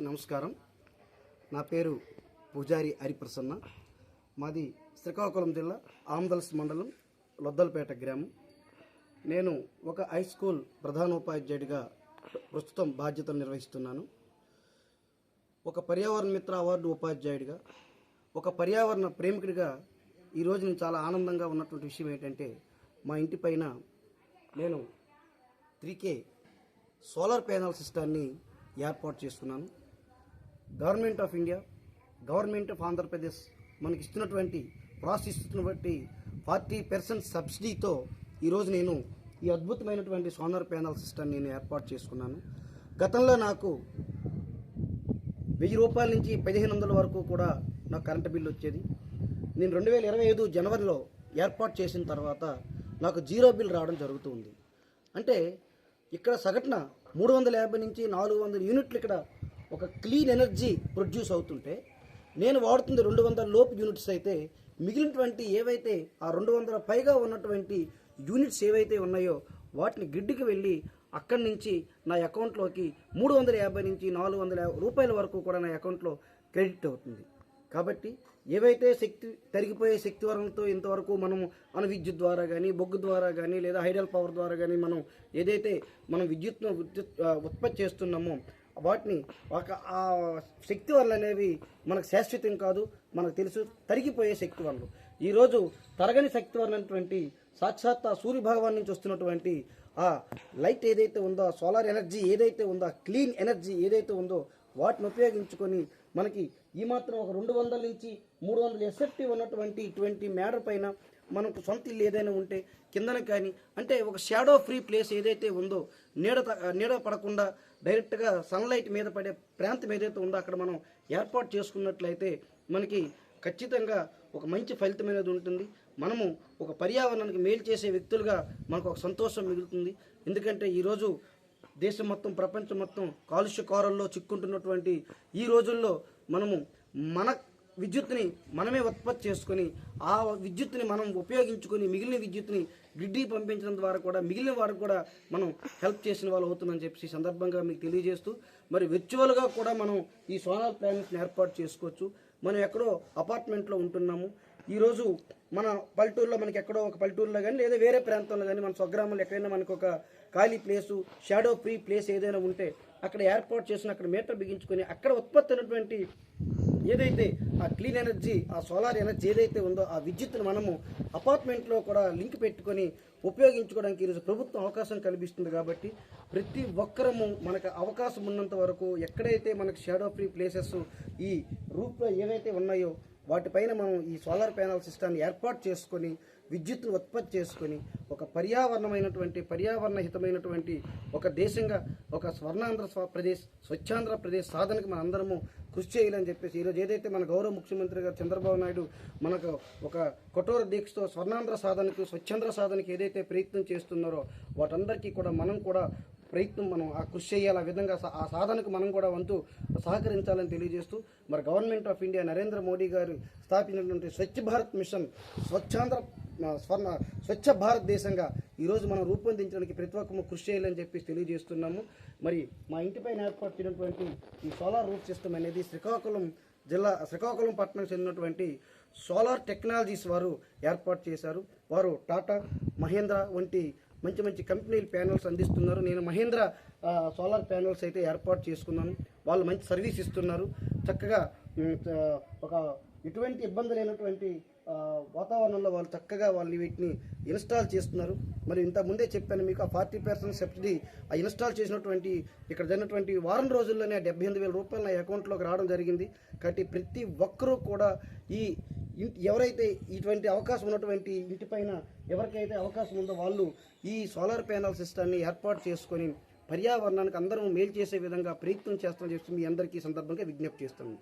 నమస్కారం. నా పేరు పూజారి హరిప్రసన్న. మాది శ్రీకాకుళం జిల్లా ఆమ్దల్స్ మండలం లొద్దలపేట గ్రామం. నేను ఒక హై స్కూల్ ప్రధానోపాధ్యాయుడిగా ప్రస్తుతం బాధ్యతలు నిర్వహిస్తున్నాను. ఒక పర్యావరణ మిత్ర అవార్డు ఉపాధ్యాయుడిగా ఒక పర్యావరణ ప్రేమికుడిగా ఈరోజు నేను చాలా ఆనందంగా ఉన్నటువంటి విషయం ఏంటంటే మా ఇంటి పైన నేను త్రీకే సోలార్ ప్యానల్ సిస్టాన్ని ఏర్పాటు చేసుకున్నాను government of India government of Andhra Pradesh మనకి ఇస్తున్నటువంటి ప్రాసెస్ ఇస్తున్నటువంటి ఫార్టీ పర్సెంట్ సబ్సిడీతో ఈరోజు నేను ఈ అద్భుతమైనటువంటి సోలార్ ప్యానల్ సిస్టమ్ నేను ఏర్పాటు చేసుకున్నాను. గతంలో నాకు వెయ్యి రూపాయల నుంచి పదిహేను వందల వరకు కూడా నాకు కరెంటు బిల్లు వచ్చేది. నేను రెండు వేల ఇరవై ఐదు జనవరిలో ఏర్పాటు చేసిన తర్వాత నాకు జీరో బిల్ రావడం జరుగుతుంది అంటే ఇక్కడ సగటున మూడు వందల యాభై నుంచి నాలుగు వందల యూనిట్లు ఇక్కడ ఒక క్లీన్ ఎనర్జీ ప్రొడ్యూస్ అవుతుంటే నేను వాడుతుంది రెండు వందల లోపు యూనిట్స్ అయితే మిగిలినటువంటి ఏవైతే ఆ రెండు వందల పైగా ఉన్నటువంటి యూనిట్స్ ఏవైతే ఉన్నాయో వాటిని గ్రిడ్కి వెళ్ళి అక్కడి నుంచి నా అకౌంట్లోకి మూడు వందల యాభై నుంచి నాలుగు వందల రూపాయల వరకు కూడా నా అకౌంట్లో క్రెడిట్ అవుతుంది. కాబట్టి ఏవైతే శక్తి తరిగిపోయే శక్తి వరంతో ఇంతవరకు మనం అణు విద్యుత్ ద్వారా కానీ బొగ్గు ద్వారా కానీ లేదా హైడల్ పవర్ ద్వారా కానీ మనం ఏదైతే మనం విద్యుత్ను విద్యుత్ ఉత్పత్తి చేస్తున్నామో వాటిని ఒక ఆ శక్తి వనరులు అనేవి మనకు శాశ్వతం కాదు మనకు తెలుసు తరిగిపోయే శక్తి వనరులు. ఈరోజు తరగని శక్తి వనరులైనటువంటి సాక్షాత్ ఆ సూర్య భగవాన్ నుంచి వస్తున్నటువంటి ఆ లైట్ ఏదైతే ఉందో ఆ సోలార్ ఎనర్జీ ఏదైతే ఉందో ఆ క్లీన్ ఎనర్జీ ఏదైతే ఉందో వాటిని ఉపయోగించుకొని మనకి ఈ మాత్రం ఒక రెండు వందల నుంచి మూడు వందల ఎస్ఎఫ్టీ ఉన్నటువంటి ఇటువంటి మేడర్ పైన మనకు సొంత ఇల్లు ఏదైనా ఉంటే కిందన కానీ అంటే ఒక షాడో ఫ్రీ ప్లేస్ ఏదైతే ఉందో నీడ త- నీడ పడకుండా డైరెక్ట్గా సన్లైట్ మీద పడే ప్రాంతం ఏదైతే ఉందో అక్కడ మనం ఏర్పాటు చేసుకున్నట్లయితే మనకి ఖచ్చితంగా ఒక మంచి ఫలితం అనేది ఉంటుంది. మనము ఒక పర్యావరణానికి మేలు చేసే వ్యక్తులుగా మనకు ఒక సంతోషం మిగులుతుంది. ఎందుకంటే ఈరోజు దేశం మొత్తం ప్రపంచం మొత్తం కాలుష్య కారంలో చిక్కుంటున్నటువంటి ఈ రోజుల్లో మనము మన విద్యుత్ని మనమే ఉత్పత్తి చేసుకొని ఆ విద్యుత్ని మనం ఉపయోగించుకొని మిగిలిన విద్యుత్ని గ్రిడ్డి పంపించడం ద్వారా కూడా మిగిలిన వారికి కూడా మనం హెల్ప్ చేసిన వాళ్ళు అవుతుందని చెప్పి ఈ సందర్భంగా మీకు తెలియజేస్తూ మరి విర్చువల్గా కూడా మనం ఈ సోలార్ ప్లానెట్స్ని ఏర్పాటు చేసుకోవచ్చు. మనం ఎక్కడో అపార్ట్మెంట్లో ఉంటున్నాము. ఈరోజు మన పల్లెటూరులో మనకి ఎక్కడో ఒక పల్లెటూరులో కానీ లేదా వేరే ప్రాంతంలో కానీ మన స్వగ్రామంలో ఎక్కడైనా మనకు ఒక ఖాళీ ప్లేసు షాడో ఫ్రీ ప్లేస్ ఏదైనా ఉంటే అక్కడ ఏర్పాటు చేసిన అక్కడ మీటర్ బిగించుకొని అక్కడ ఉత్పత్తి అయినటువంటి ఏదైతే ఆ క్లీన్ ఎనర్జీ ఆ సోలార్ ఎనర్జీ ఏదైతే ఉందో ఆ విద్యుత్తును మనము అపార్ట్మెంట్లో కూడా లింక్ పెట్టుకొని ఉపయోగించుకోవడానికి ఈరోజు ప్రభుత్వం అవకాశం కల్పిస్తుంది కాబట్టి ప్రతి ఒక్కరము మనకు అవకాశం ఉన్నంత వరకు ఎక్కడైతే మనకు షాడో ఫ్రీ ప్లేసెస్ ఈ రూట్లో ఏవైతే ఉన్నాయో వాటిపైన మనం ఈ సోలార్ ప్యానల్ సిస్టాన్ని ఏర్పాటు చేసుకొని విద్యుత్తును ఉత్పత్తి చేసుకొని ఒక పర్యావరణమైనటువంటి పర్యావరణ హితమైనటువంటి ఒక దేశంగా ఒక స్వర్ణాంధ్ర ప్రదేశ్ స్వచ్ఛాంధ్ర ప్రదేశ్ సాధనకు మన అందరము కృషి చేయాలని చెప్పేసి ఈరోజు ఏదైతే మన గౌరవ ముఖ్యమంత్రి గారు చంద్రబాబు నాయుడు మనకు ఒక కఠోర దీక్షతో స్వర్ణాంధ్ర సాధనకు స్వచ్ఛాంధ్ర సాధనకు ఏదైతే ప్రయత్నం చేస్తున్నారో వాటందరికీ కూడా మనం కూడా ప్రయత్నం మనం ఆ కృషి చేయాలి ఆ విధంగా సా- ఆ సాధనకు మనం కూడా వంతు సహకరించాలని తెలియజేస్తూ మరి government of India Narendra Modi గారు స్థాపించినటువంటి స్వచ్ఛ భారత్ మిషన్ స్వచ్ఛాంధ్ర స్వర్ణ స్వచ్ఛ భారతదేశంగా ఈరోజు మనం రూపొందించడానికి ప్రతి ఒక్కరు కృషి చేయాలని చెప్పి తెలియజేస్తున్నాము. మరి మా ఇంటిపైన ఏర్పాటు చేయనటువంటి ఈ సోలార్ రూఫ్ సిస్టమ్ అనేది శ్రీకాకుళం జిల్లా శ్రీకాకుళం పట్టణం చెందినటువంటి సోలార్ టెక్నాలజీస్ వారు ఏర్పాటు చేశారు. వారు టాటా మహేంద్ర వంటి మంచి మంచి కంపెనీలు ప్యానల్స్ అందిస్తున్నారు. నేను మహేంద్ర సోలార్ ప్యానల్స్ అయితే ఏర్పాటు చేసుకున్నాను. వాళ్ళు మంచి సర్వీస్ ఇస్తున్నారు. చక్కగా ఒక ఎటువంటి ఇబ్బంది లేనటువంటి వాతావరణంలో వాళ్ళు చక్కగా వాళ్ళు వీటిని ఇన్స్టాల్ చేస్తున్నారు. మరి ఇంత ముందే చెప్పాను మీకు ఆ ఫార్టీ పర్సెంట్ సబ్సిడీ ఆ ఇన్స్టాల్ చేసినటువంటి ఇక్కడ జరిగినటువంటి వారం రోజుల్లోనే ఆ డెబ్బై ఎనిమిది వేల రూపాయలు నా అకౌంట్లోకి రావడం జరిగింది. కాబట్టి ప్రతి ఒక్కరూ కూడా ఈ ఎవరైతే ఇటువంటి అవకాశం ఉన్నటువంటి ఇంటిపైన ఎవరికైతే అవకాశం ఉందో వాళ్ళు ఈ సోలార్ ప్యానల్ సిస్టాన్ని ఏర్పాటు చేసుకొని పర్యావరణానికి అందరం మేలు చేసే విధంగా ప్రయత్నం చేస్తామని చెప్పి మీ అందరికీ సందర్భంగా విజ్ఞప్తి చేస్తాను